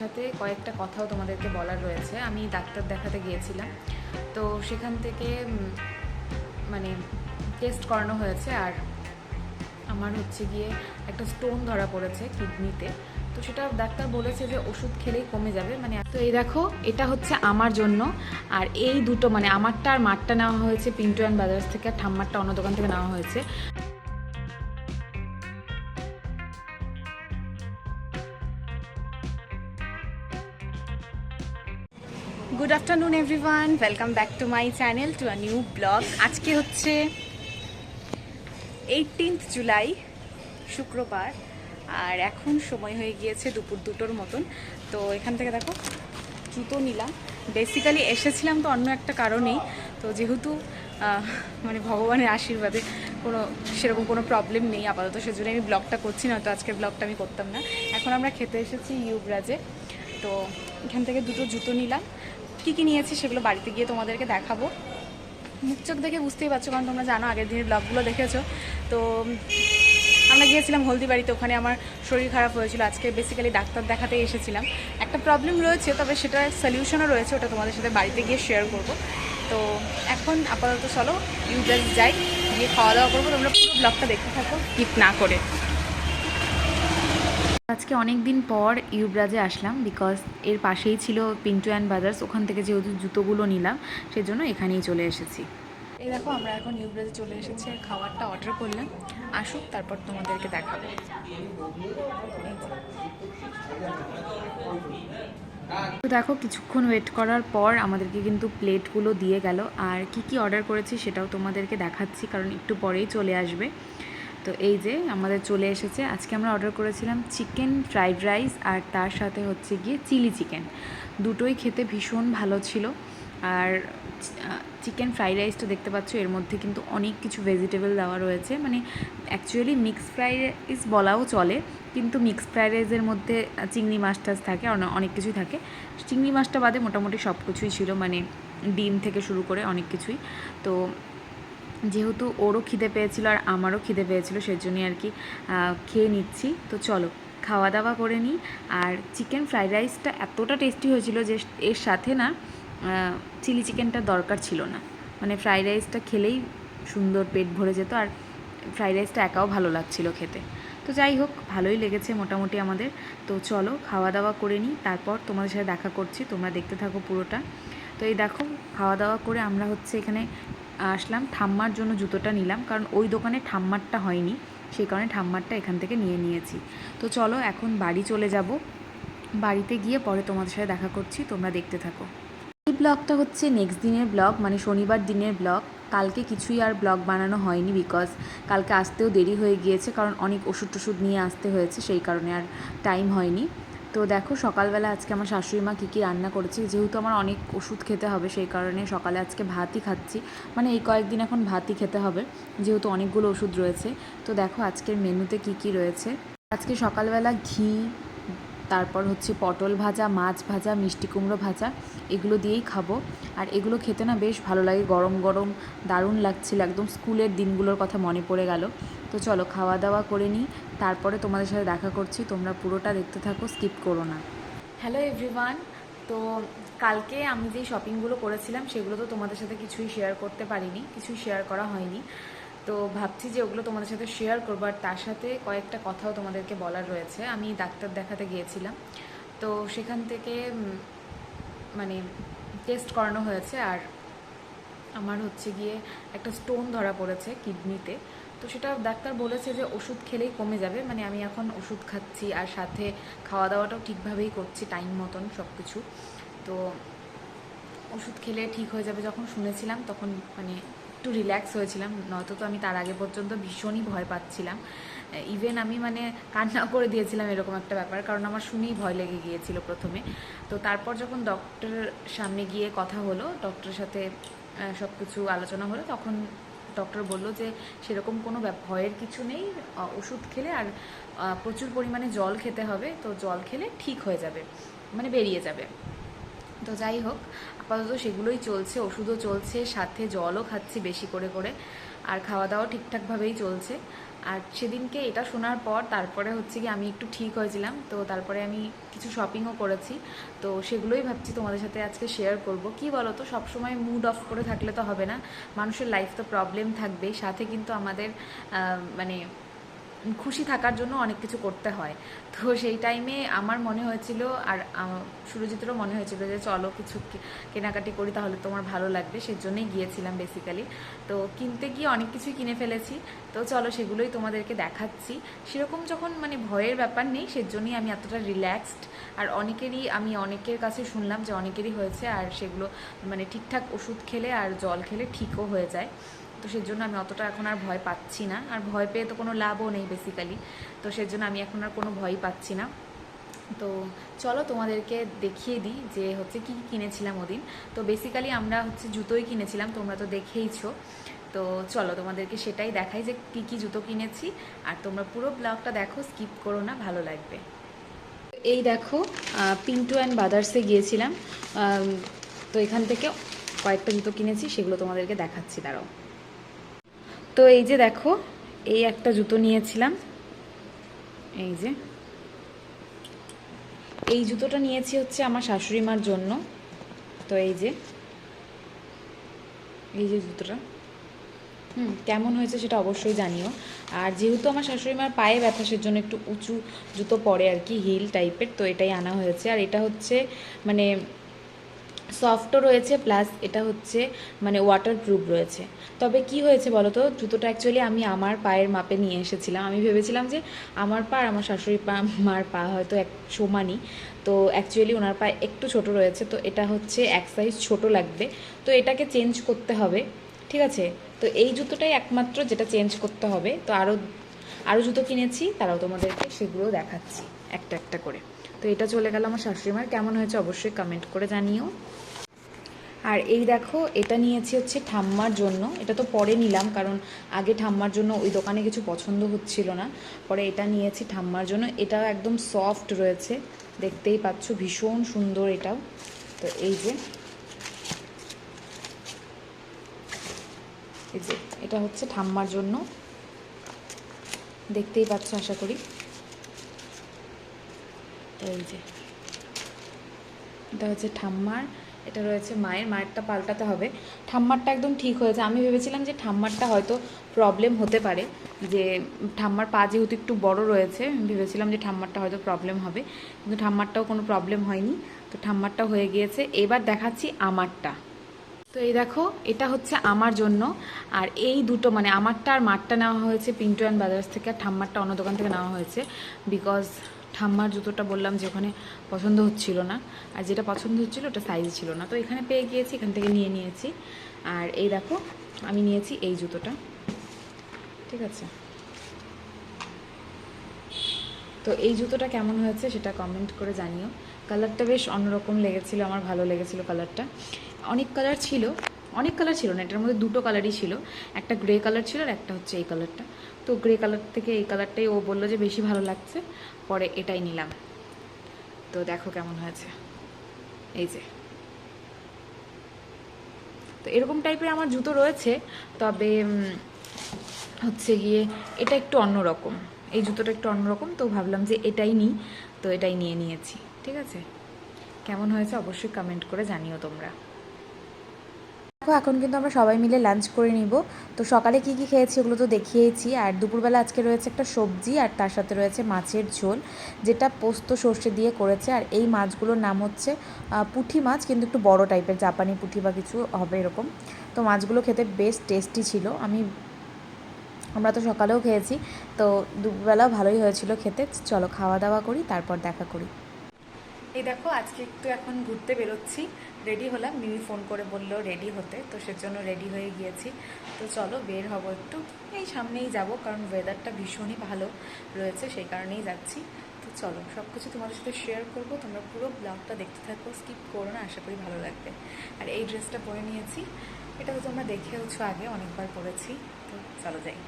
সাথে কয়েকটা কথাও তোমাদেরকে বলার রয়েছে। আমি ডাক্তার দেখাতে গিয়েছিলাম। তো সেখান থেকে মানে টেস্ট করানো হয়েছে আর আমার হচ্ছে গিয়ে একটা স্টোন ধরা পড়েছে কিডনিতে তো সেটা ডাক্তার বলেছে যে ওষুধ খেলেই কমে যাবে। মানে তো এই দেখো, এটা হচ্ছে আমার জন্য। আর এই দুটো মানে আমারটা আর মারটা নেওয়া হয়েছে পিন্টু অ্যান্ড বাজাজ থেকে, আর ঠাম্মারটা অন্য দোকান থেকে নেওয়া হয়েছে। Afternoon everyone welcome back to my channel to a new blog আজকে হচ্ছে এইটিনথ জুলাই শুক্রবার, আর এখন সময় হয়ে গিয়েছে দুপুর দুটোর মতন। তো এখান থেকে দেখো, জুতো নিলাম। বেসিক্যালি এসেছিলাম তো অন্য একটা কারণেই। তো যেহেতু মানে ভগবানের আশীর্বাদে কোনো, সেরকম কোনো প্রবলেম নেই আপাতত সেজন্য আমি ব্লগটা করছি না তো আজকের ব্লগটা আমি করতাম না। এখন আমরা খেতে এসেছি ইউবরাজে। তো এখান থেকে দুটো জুতো নিলাম। কী কী নিয়েছি সেগুলো বাড়িতে গিয়ে তোমাদেরকে দেখাবো। মুখ চোখ দেখে বুঝতেই পারছ, কারণ তোমরা জানো আগের দিনের ব্লগগুলো দেখেছ। তো, আমরা গিয়েছিলাম হলদিবাড়িতে, ওখানে আমার শরীর খারাপ হয়েছিল। আজকে বেসিক্যালি ডাক্তার দেখাতে এসেছিলাম। একটা প্রবলেম রয়েছে, তবে সেটার সলিউশনও রয়েছে, ওটা তোমাদের সাথে বাড়িতে গিয়ে শেয়ার করব। তো, এখন আপাতত চলো ইউজার যাই, গিয়ে খাওয়া দাওয়া করব, তোমরা পুরো ব্লগটা দেখতে থাকো কিপ না করে। আজকে অনেক দিন পর ইউব্রাজে আসলাম বিকজ এর পাশেই ছিল পিন্টু অ্যান্ড বাজার্স ওখান থেকে যেহেতু জুতোগুলো নিলাম সেজন্য এখানেই চলে এসেছি। এই দেখো আমরা এখন ইউব্রাজে চলে এসেছি আর খাবারটা অর্ডার করলাম। আসুক তারপর তোমাদেরকে দেখাবো। তো দেখো কিছুক্ষণ ওয়েট করার পর আমাদেরকে কিন্তু প্লেটগুলো দিয়ে গেল। আর কি কি অর্ডার করেছি সেটাও তোমাদেরকে দেখাচ্ছি কারণ একটু পরেই চলে আসবে। তো এই যে আমাদের চলে এসেছে। আজকে আমরা অর্ডার করেছিলাম চিকেন ফ্রাইড রাইস আর তার সাথে হচ্ছে গিয়ে চিলি চিকেন দুটোই খেতে ভীষণ ভালো ছিল। আর চিকেন ফ্রাইড রাইসটা দেখতে পাচ্ছ, এর মধ্যে কিন্তু অনেক কিছু ভেজিটেবল দেওয়া রয়েছে। মানে অ্যাকচুয়ালি মিক্স ফ্রাইড রাইস বলাও চলে, কিন্তু মিক্স ফ্রাইড রাইসের মধ্যে চিংড়ি মাছ টাছ থাকে অনেক কিছুই থাকে। চিংড়ি মাছটা বাদে মোটামুটি সব কিছুই ছিল। মানে ডিম থেকে শুরু করে অনেক কিছুই। তো যেহেতু ওরও খিদে পেয়েছিল আর আমারও খিদে পেয়েছিল, সেজন্যই আর কি খেয়ে নিচ্ছি। তো চলো খাওয়া দাওয়া করে নিই। আর চিকেন ফ্রাইড রাইসটা এতটা টেস্টি হয়েছিল যে এর সাথে না চিলি চিকেনটা দরকার ছিল না। মানে ফ্রাইড রাইসটা খেলেই সুন্দর পেট ভরে যেত আর ফ্রাইড রাইসটা একাও ভালো লাগছিল খেতে। তো যাই হোক, ভালোই লেগেছে মোটামুটি আমাদের। তো চলো খাওয়া দাওয়া করে নিই। তারপর তোমাদের সাথে দেখা করছি, তোমরা দেখতে থাকো পুরোটা। তো এই দেখো খাওয়া দাওয়া করে আমরা হচ্ছে এখানে আসলাম, ঠাম্মার জন্য জুতোটা নিলাম, কারণ ওই দোকানে ঠাম্মারটা হয়নি, সেই কারণে ঠাম্মারটা এখান থেকে নিয়ে নিয়েছি। তো চলো, এখন বাড়ি চলে যাব। বাড়িতে গিয়ে পরে তোমাদের সাথে দেখা করছি, তোমরা দেখতে থাকো। এই ব্লগটা হচ্ছে নেক্সট দিনের ব্লগ মানে শনিবার দিনের ব্লগ। কালকে কিছুই আর ব্লগ বানানো হয়নি বিকজ কালকে আসতেও দেরি হয়ে গিয়েছে, কারণ অনেক ওষুধ টষুধ নিয়ে আসতে হয়েছে, সেই কারণে আর টাইম হয়নি। তো দেখো, সকালবেলা আজকে আমার শাশুড়ি মা কী কী রান্না করেছে। যেহেতু আমার অনেক ওষুধ খেতে হবে, সেই কারণে সকালে আজকে ভাতই খাচ্ছি। মানে এই কয়েকদিন এখন ভাতই খেতে হবে, যেহেতু অনেকগুলো ওষুধ রয়েছে। তো দেখো, আজকের মেনুতে কী কী রয়েছে? আজকে সকালবেলা ঘি তারপর হচ্ছে পটল ভাজা, মাছ ভাজা, মিষ্টি কুমড়ো ভাজা, এগুলো দিয়েই খাব। আর এগুলো খেতে না বেশ ভালো লাগে, গরম গরম দারুণ লাগছিল। একদম স্কুলের দিনগুলোর কথা মনে পড়ে গেল। তো চলো খাওয়া দাওয়া করে নিই। তারপরে তোমাদের সাথে দেখা করছি। তোমরা পুরোটা দেখতে থাকো, স্কিপ করো না। হ্যালো এভরিওয়ান তো কালকে আমি যেই শপিংগুলো করেছিলাম, সেগুলো তো তোমাদের সাথে কিছুই শেয়ার করতে পারিনি, কিছুই শেয়ার করা হয়নি। তো ভাবছি যে ওগুলো তোমাদের সাথে শেয়ার করব, আর তার সাথে কয়েকটা কথাও তোমাদেরকে বলার রয়েছে। আমি ডাক্তার দেখাতে গিয়েছিলাম। তো সেখান থেকে মানে টেস্ট করানো হয়েছে, আর আমার হচ্ছে গিয়ে একটা স্টোন ধরা পড়েছে কিডনিতে তো সেটা ডাক্তার বলেছে যে ওষুধ খেলেই কমে যাবে। মানে আমি এখন ওষুধ খাচ্ছি, আর সাথে খাওয়া দাওয়াটাও ঠিকভাবেই করছি টাইম মতন সব কিছু তো ওষুধ খেলে ঠিক হয়ে যাবে যখন শুনেছিলাম, তখন মানে একটু রিল্যাক্স হয়েছিলাম, নয়তো তো আমি তার আগে পর্যন্ত ভীষণই ভয় পাচ্ছিলাম। ইভেন আমি মানে কান্না করে দিয়েছিলাম এরকম একটা ব্যাপার, কারণ আমার শুনেই ভয় লেগে গিয়েছিল প্রথমে। তো তারপর যখন ডক্টরের সামনে গিয়ে কথা হলো ডক্টরের সাথে সব কিছু আলোচনা হলো, তখন ডক্টর বলল যে সেরকম কোনো ভয়ের কিছু নেই ওষুধ খেলে আর প্রচুর পরিমাণে জল খেতে হবে, তো জল খেলে ঠিক হয়ে যাবে মানে বেরিয়ে যাবে। তো যাই হোক, আপাতত সেগুলোই চলছে, ওষুধও চলছে, সাথে জলও খাচ্ছি বেশি করে করে, আর খাওয়া দাওয়া ঠিকঠাকভাবেই চলছে। আর সেদিনকে এটা শোনার পর তারপরে হচ্ছে কি আমি একটু ঠিক হয়েছিলাম, তো তারপরে আমি কিছু শপিংও করেছি, তো সেগুলোই ভাবছি তোমাদের সাথে আজকে শেয়ার করব। কি বলো তো সবসময় মুড অফ করে থাকলে তো হবে না, মানুষের লাইফ তো প্রবলেম থাকবে সাথে কিন্তু আমাদের মানে খুশি থাকার জন্য অনেক কিছু করতে হয়। তো সেই টাইমে আমার মনে হয়েছিল আর সুরজিতেরও মনে হয়েছিল যে চলো কিছু কেনাকাটি করি তাহলে তোমার ভালো লাগবে, সেজন্যই গিয়েছিলাম বেসিক্যালি তো কিনতে গিয়ে অনেক কিছুই কিনে ফেলেছি। তো চলো সেগুলোই তোমাদেরকে দেখাচ্ছি। সেরকম যখন মানে ভয়ের ব্যাপার নেই, সেজন্যই আমি এতটা রিল্যাক্সড আর অনেকেরই, আমি অনেকের কাছে শুনলাম যে অনেকেরই হয়েছে আর সেগুলো মানে ঠিকঠাক ওষুধ খেলে আর জল খেলে ঠিকও হয়ে যায়। তো সেজন্য আমি অতটা এখন আর ভয় পাচ্ছি না। আর ভয় পেয়ে তো কোনো লাভও নেই বেসিক্যালি তো সেজন্য আমি এখন আর কোনো ভয়ই পাচ্ছি না। তো চলো তোমাদেরকে দেখিয়ে দিই যে হচ্ছে কী কী কিনেছিলাম ওদিন। তো বেসিক্যালি আমরা হচ্ছে জুতোই কিনেছিলাম, তোমরা তো দেখেইছো। তো চলো তোমাদেরকে সেটাই দেখাই যে কী কী জুতো কিনেছি। আর তোমরা পুরো ব্লগটা দেখো স্কিপ করো না, ভালো লাগবে। এই দেখো পিন্টু অ্যান্ড বাদার্সে গিয়েছিলাম। তো এখান থেকে কয়েকটা জুতো কিনেছি, সেগুলো তোমাদেরকে দেখাচ্ছি, দাঁড়াও। তো এই যে দেখো, এই একটা জুতো নিয়েছিলাম। এই যে। এই জুতোটা নিয়েছি হচ্ছে আমার শাশুড়ি মার জন্য। তো এই যে। এই যে জুতোটা। হুম, কেমন হয়েছে সেটা অবশ্যই জানিও। আর যেহেতু আমার শাশুড়ি মার পায়ে ব্যথা, সেজন্য একটু উঁচু জুতো পরে আর কি, হিল টাইপের, তো এটাই আনা হয়েছে। আর এটা হচ্ছে মানে সফটও রয়েছে, প্লাস এটা হচ্ছে মানে ওয়াটার প্রুফ রয়েছে। তবে কি হয়েছে বলো তো জুতোটা অ্যাকচুয়ালি আমি আমার পায়ের মাপে নিয়ে এসেছিলাম। আমি ভেবেছিলাম যে আমার পা আর আমার শাশুড়ি পা, মার পা হয়তো এক সমানই। তো অ্যাকচুয়ালি ওনার পায়ে একটু ছোট রয়েছে, তো এটা হচ্ছে এক সাইজ ছোট লাগবে। তো এটাকে চেঞ্জ করতে হবে, ঠিক আছে? তো এই জুতোটাই একমাত্র যেটা চেঞ্জ করতে হবে। তো আরও আরও জুতো কিনেছি, তারাও তোমাদেরকে সেগুলো দেখাচ্ছি, একটা একটা করে। তো এটা চলে গেল আমার শাশুড়ি শাশুড়িমার। কেমন হয়েছে অবশ্যই কমেন্ট করে জানিও। আর এই দেখো, এটা নিয়েছি হচ্ছে ঠাম্মার জন্য। এটা তো পরে নিলাম, কারণ আগে ঠাম্মার জন্য ওই দোকানে কিছু পছন্দ হচ্ছিল না। পরে এটা নিয়েছি ঠাম্মার জন্য। এটাও একদম সফট রয়েছে। দেখতেই পাচ্ছ, ভীষণ সুন্দর এটাও। তো এই যে এই যে, এটা হচ্ছে ঠাম্মার জন্য। দেখতেই পাচ্ছ, আশা করি। এই যে। এটা হচ্ছে ঠাম্মার, এটা রয়েছে মায়ের, মায়েরটা পাল্টাতে হবে। ঠাম্মারটা একদম ঠিক হয়েছে। আমি ভেবেছিলাম যে ঠাম্মারটা হয়তো প্রবলেম হতে পারে, যে ঠাম্মার পা যেহেতু একটু বড় রয়েছে, ভেবেছিলাম যে ঠাম্মারটা হয়তো প্রবলেম হবে, কিন্তু ঠাম্মারটাও কোনো প্রবলেম হয়নি। তো ঠাম্মারটা হয়ে গিয়েছে। এবার দেখাচ্ছি আমারটা। তো এই দেখো, এটা হচ্ছে আমার জন্য। আর এই দুটো মানে আমারটা আর মারটা নেওয়া হয়েছে পিন্টু অ্যান্ড বাজার্স থেকে, আর ঠাম্মারটা অন্য দোকান থেকে নেওয়া হয়েছে। বিকজ ঠাম্মার জুতোটা বললাম যে ওখানে পছন্দ হচ্ছিল না। আর যেটা পছন্দ হচ্ছিল ওটা সাইজ ছিল না। তো এখানে পেয়ে গিয়েছি, এখান থেকে নিয়ে নিয়েছি। আর এই দেখো, আমি নিয়েছি এই জুতোটা। ঠিক আছে? তো এই জুতোটা কেমন হয়েছে সেটা কমেন্ট করে জানিও। কালারটা বেশ অন্যরকম লেগেছিল, আমার ভালো লেগেছিল কালারটা অনেক কালার ছিল অনেক কালার ছিল না এটার মধ্যে দুটো কালারই ছিল। একটা গ্রে কালার ছিল আর একটা হচ্ছে এই কালারটা তো গ্রে কালার থেকে এই কালারটাই ও বলল যে বেশি ভালো লাগছে, পরে এটাই নিলাম। তো দেখো কেমন হয়েছে। এই যে। তো এরকম টাইপের আমার জুতো রয়েছে, তবে হচ্ছে গিয়ে এটা একটু অন্যরকম এই জুতোটা একটু অন্যরকম তো ভাবলাম যে এটাই নিই, তো এটাই নিয়ে নিয়েছি। ঠিক আছে? কেমন হয়েছে অবশ্যই কমেন্ট করে জানিও তোমরা। দেখো, এখন কিন্তু আমরা সবাই মিলে লাঞ্চ করে নিব। তো সকালে কি কি খেয়েছি ওগুলো তো দেখিয়েছি। আর দুপুরবেলা আজকে রয়েছে একটা সবজি, আর তার সাথে রয়েছে মাছের ঝোল, যেটা পোস্ত সর্ষে দিয়ে করেছে। আর এই মাছগুলোর নাম হচ্ছে পুঁটি মাছ, কিন্তু একটু বড় টাইপের জাপানি পুঁটি বা কিছু হবে এরকম। তো মাছগুলো খেতে বেশ টেস্টি ছিল। আমি, আমরা তো সকালেও খেয়েছি। তো দুপুরবেলা ভালোই হয়েছিল খেতে। চলো খাওয়া দাওয়া করি, তারপর দেখা করি। এই দেখো, আজকে একটু এখন ঘুরতে বেরোচ্ছি। রেডি হলাম, মিমি ফোন করে বলল রেডি হতে, তো সেজন্য রেডি হয়ে গিয়েছি। তো চলো, বের হব একটু। এই সামনেই যাব, কারণ ওয়েদারটা ভীষণই ভালো রয়েছে, সেই কারণেই যাচ্ছি। তো চলো সব কিছু তোমাদের সাথে শেয়ার করব। তোমরা পুরো ব্লগটা দেখতে থাকো স্কিপ করো না, আশা করি ভালো লাগবে। আর এই ড্রেসটা পরে নিয়েছি। এটা তো তোমরা দেখেওছো আগে, অনেকবার পরেছি। তো চলো যাই।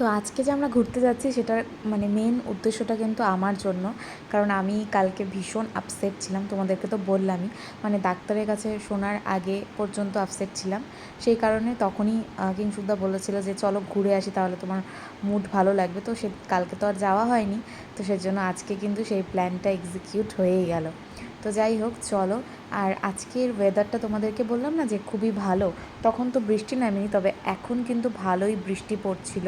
তো আজকে যে আমরা ঘুরতে যাচ্ছি সেটার মানে মেন উদ্দেশ্যটা কিন্তু আমার জন্য। কারণ আমি কালকে ভীষণ আপসেট ছিলাম, তোমাদেরকে তো বললামই। মানে ডাক্তারের কাছে শোনার আগে পর্যন্ত আপসেট ছিলাম। সেই কারণে তখনই কিংসুদা বলেছিল যে, চলো ঘুরে আসি, তাহলে তোমার মুড ভালো লাগবে। তো সে, কালকে তো আর যাওয়া হয়নি। তো সেজন্য আজকে কিন্তু সেই প্ল্যানটা এক্সিকিউট হয়েই গেল। তো যাই হোক, চলো। আর আজকের ওয়েদারটা তোমাদেরকে বললাম না যে খুবই ভালো, তখন তো বৃষ্টি নামেনি, তবে এখন কিন্তু ভালোই বৃষ্টি পড়ছিল।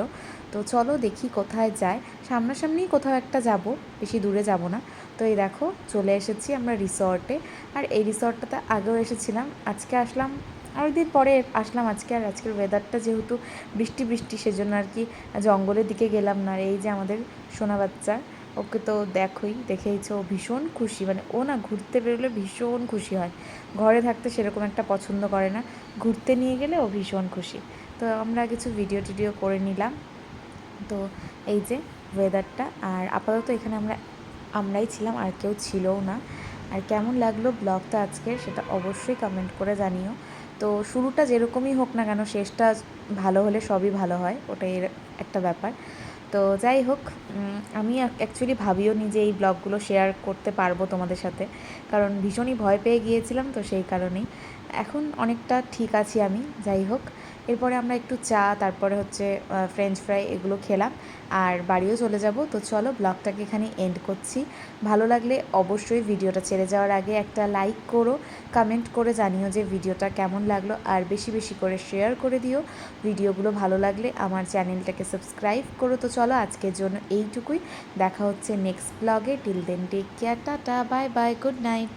তো চলো দেখি কোথায় যায়। সামনাসামনি কোথাও একটা যাব, বেশি দূরে যাব না। তো এই দেখো, চলে এসেছি আমরা রিসর্টে। আর এই রিসর্টটাতে আগেও এসেছিলাম, আজকে আসলাম আর দিন পরে আসলাম আজকে। আর আজকের ওয়েদারটা যেহেতু বৃষ্টি বৃষ্টি, সেজন্য আর কি জঙ্গলের দিকে গেলাম না। এই যে আমাদের সোনা বাচ্চা ওকে তো দেখোই, দেখেইছো ও ভীষণ খুশি। মানে ও না ঘুরতে বেরোলে ভীষণ খুশি হয়। ঘরে থাকতে সেরকম একটা পছন্দ করে না। ঘুরতে নিয়ে গেলে ও ভীষণ খুশি। তো আমরা কিছু ভিডিও টিডিও করে নিলাম। তো এই যে ওয়েদারটা আর আপাতত এখানে আমরা, আমরাই ছিলাম, আর কেউ ছিলও না। আর কেমন লাগল ব্লগটা আজকের সেটা অবশ্যই কমেন্ট করে জানিও। তো শুরুটা যেরকমই হোক না কেন, শেষটা ভালো হলে সবই ভালো হয়, ওটাই একটা ব্যাপার। তো যাই হোক আমি অ্যাকচুয়ালি ভাবিও নি যে এই ব্লগগুলো শেয়ার করতে পারব তোমাদের সাথে। কারণ ভীষণই ভয় পেয়ে গিয়েছিলাম তো সেই কারণেই। এখন অনেকটা ঠিক আছি আমি, যাই হোক। এরপরে আমরা একটু চা, তারপরে হচ্ছে ফ্রেঞ্চ ফ্রাই এগুলো খেলাম। আর বাড়িও চলে যাব। তো চলো ব্লগটাকে এখানে এন্ড করছি। ভালো লাগলে অবশ্যই ভিডিওটা ছেড়ে যাওয়ার আগে একটা লাইক করো কমেন্ট করে জানিও যে ভিডিওটা কেমন লাগল। আর বেশি বেশি করে শেয়ার করে দিও। ভিডিওগুলো ভালো লাগলে আমার চ্যানেলটাকে সাবস্ক্রাইব করো। তো চলো আজকের জন্য এইটুকুই। দেখা হচ্ছে নেক্সট ব্লগে till then take care tata bye bye good night